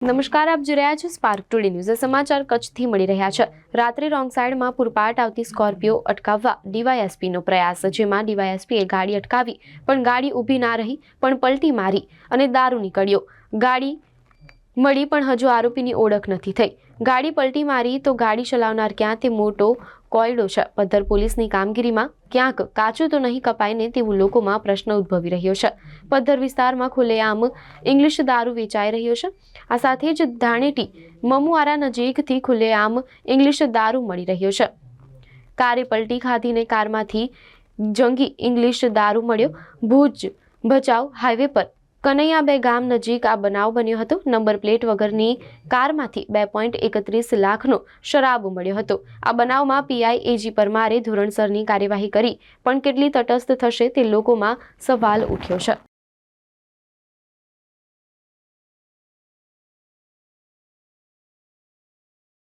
નમસ્કાર, આપ જોઈ રહ્યા છો સ્પાર્ક ટુડે ન્યૂઝ સમાચાર કચ્છથી મળી રહ્યા છે. રાત્રે રોંગ સાઈડમાં પૂરપાટ આવતી સ્કોર્પિયો અટકાવવા ડીવાયએસપીનો પ્રયાસ, જેમાં ડીવાયએસપીએ ગાડી અટકાવી, પણ ગાડી ઊભી ના રહી, પણ પલટી મારી અને દારૂ નીકળ્યો. ગાડી મળી, પણ હજુ આરોપીની ઓળખ નથી થઈ. ગાડી પલટી મારી તો ગાડી ચલાવનાર ક્યાં તે મોટો કોયડો છે પદ્ધર પોલીસની કામગીરીમાં ક્યાંક કાચું તો નહીં કપાયને તેવું લોકોમાં પ્રશ્ન ઉદ્ભવી રહ્યો છે. પદ્ધર વિસ્તારમાં ખુલ્લેઆમ ઇંગ્લિશ દારૂ વેચાઈ રહ્યો છે. આ સાથે જ ધાણેટી મમુઆરા નજીકથી ખુલ્લેઆમ ઇંગ્લિશ દારૂ મળી રહ્યો છે. કારે પલટી ખાધીને કારમાંથી જંગી ઇંગ્લિશ દારૂ મળ્યો. ભુજ ભચાઉ હાઈવે પર કનૈયાબે ગામ નજીક આ બનાવ બન્યો હતો. નંબર પ્લેટ વગરની કારમાંથી બે પોઈન્ટ એકત્રીસ લાખનો શરાબ મળ્યો હતો. આ બનાવમાં પીઆઈ એજી પરમારે ધોરણસરની કાર્યવાહી કરી, પણ કેટલી તટસ્થ થશે તે લોકોમાં સવાલ ઉઠ્યો છે.